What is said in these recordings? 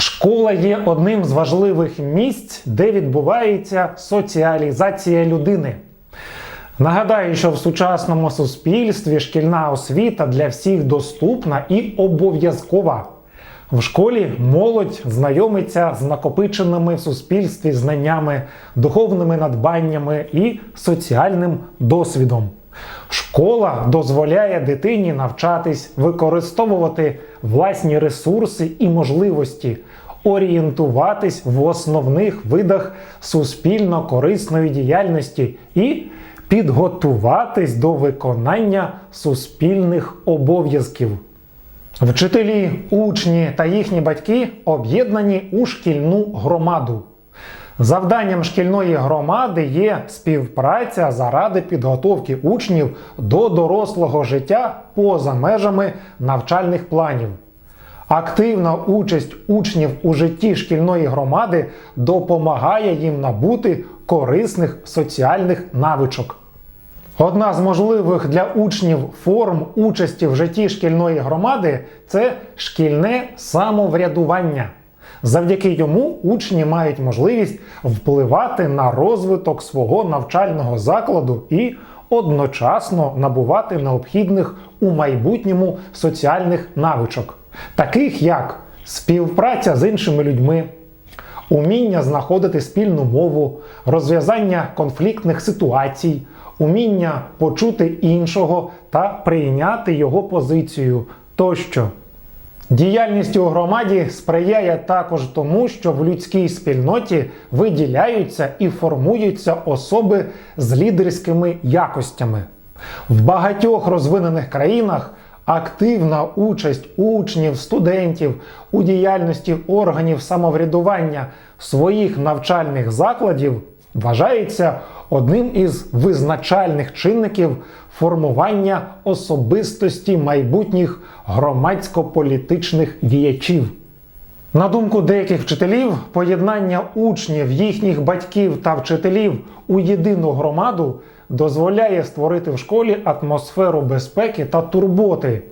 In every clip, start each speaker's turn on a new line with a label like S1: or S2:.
S1: Школа є одним з важливих місць, де відбувається соціалізація людини. Нагадаю, що в сучасному суспільстві шкільна освіта для всіх доступна і обов'язкова. В школі молодь знайомиться з накопиченими в суспільстві знаннями, духовними надбаннями і соціальним досвідом. Школа дозволяє дитині навчатись, використовувати власні ресурси і можливості, орієнтуватись в основних видах суспільно корисної діяльності і підготуватись до виконання суспільних обов'язків. Вчителі, учні та їхні батьки об'єднані у шкільну громаду. Завданням шкільної громади є співпраця заради підготовки учнів до дорослого життя поза межами навчальних планів. Активна участь учнів у житті шкільної громади допомагає їм набути корисних соціальних навичок. Одна з можливих для учнів форм участі в житті шкільної громади це шкільне самоврядування. Завдяки йому учні мають можливість впливати на розвиток свого навчального закладу і одночасно набувати необхідних у майбутньому соціальних навичок, таких як співпраця з іншими людьми, уміння знаходити спільну мову, розв'язання конфліктних ситуацій, уміння почути іншого та прийняти його позицію тощо. Діяльність у громаді сприяє також тому, що в людській спільноті виділяються і формуються особи з лідерськими якостями. В багатьох розвинених країнах активна участь учнів, студентів у діяльності органів самоврядування своїх навчальних закладів вважається одним із визначальних чинників формування особистості майбутніх громадсько-політичних діячів. На думку деяких вчителів, поєднання учнів, їхніх батьків та вчителів у єдину громаду дозволяє створити в школі атмосферу безпеки та турботи,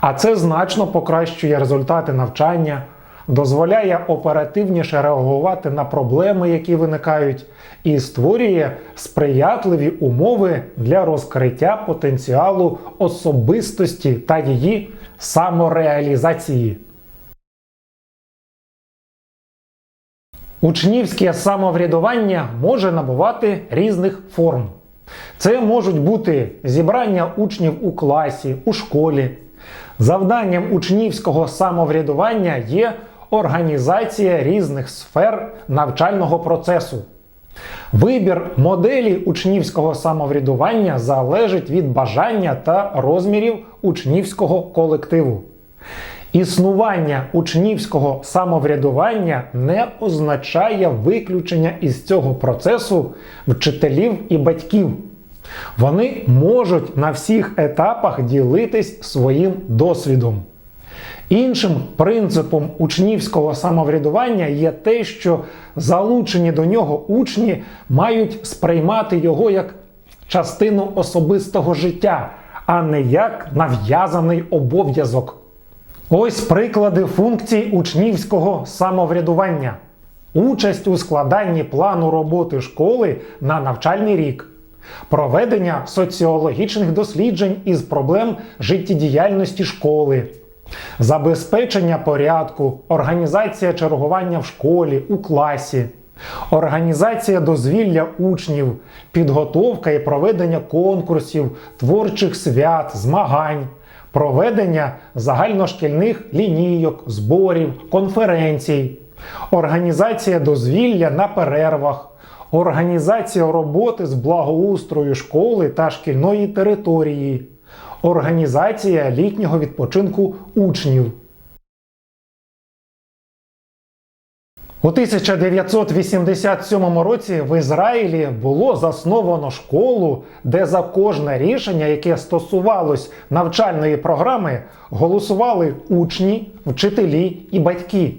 S1: а це значно покращує результати навчання, дозволяє оперативніше реагувати на проблеми, які виникають, і створює сприятливі умови для розкриття потенціалу особистості та її самореалізації. Учнівське самоврядування може набувати різних форм. Це можуть бути зібрання учнів у класі, у школі. Завданням учнівського самоврядування є організація різних сфер навчального процесу. Вибір моделі учнівського самоврядування залежить від бажання та розмірів учнівського колективу. Існування учнівського самоврядування не означає виключення із цього процесу вчителів і батьків. Вони можуть на всіх етапах ділитись своїм досвідом. Іншим принципом учнівського самоврядування є те, що залучені до нього учні мають сприймати його як частину особистого життя, а не як нав'язаний обов'язок. Ось приклади функцій учнівського самоврядування. Участь у складанні плану роботи школи на навчальний рік, проведення соціологічних досліджень із проблем життєдіяльності школи, забезпечення порядку, організація чергування в школі, у класі, організація дозвілля учнів, підготовка і проведення конкурсів, творчих свят, змагань проведення загальношкільних лінійок, зборів, конференцій, організація дозвілля на перервах, організація роботи з благоустрою школи та шкільної території, організація літнього відпочинку учнів. У 1987 році в Ізраїлі було засновано школу, де за кожне рішення, яке стосувалось навчальної програми, голосували учні, вчителі і батьки.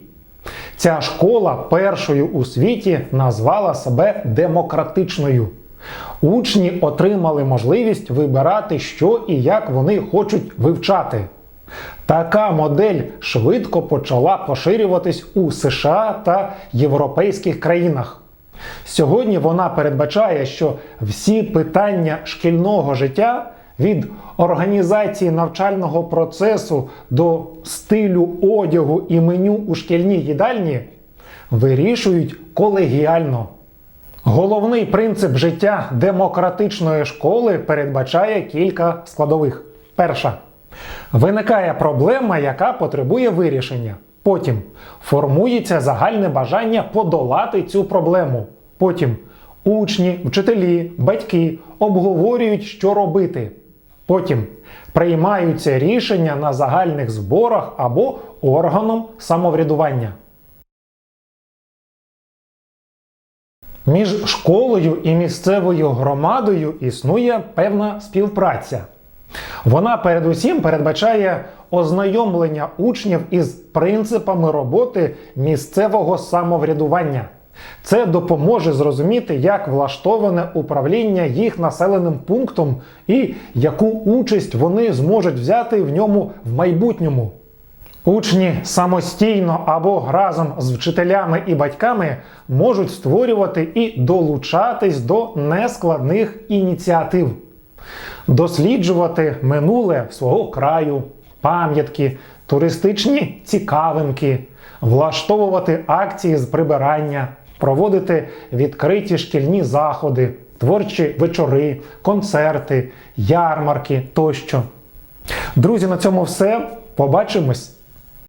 S1: Ця школа першою у світі назвала себе демократичною. Учні отримали можливість вибирати, що і як вони хочуть вивчати. Така модель швидко почала поширюватись у США та європейських країнах. Сьогодні вона передбачає, що всі питання шкільного життя від організації навчального процесу до стилю одягу і меню у шкільній їдальні вирішують колегіально. Головний принцип життя демократичної школи передбачає кілька складових. Перша. Виникає проблема, яка потребує вирішення. Потім формується загальне бажання подолати цю проблему. Потім учні, вчителі, батьки обговорюють, що робити. Потім приймаються рішення на загальних зборах або органом самоврядування. Між школою і місцевою громадою існує певна співпраця. Вона передусім передбачає ознайомлення учнів із принципами роботи місцевого самоврядування. Це допоможе зрозуміти, як влаштоване управління їх населеним пунктом і яку участь вони зможуть взяти в ньому в майбутньому. Учні самостійно або разом з вчителями і батьками можуть створювати і долучатись до нескладних ініціатив, досліджувати минуле свого краю, пам'ятки, туристичні цікавинки, влаштовувати акції з прибирання, проводити відкриті шкільні заходи, творчі вечори, концерти, ярмарки тощо. Друзі, на цьому все. Побачимось!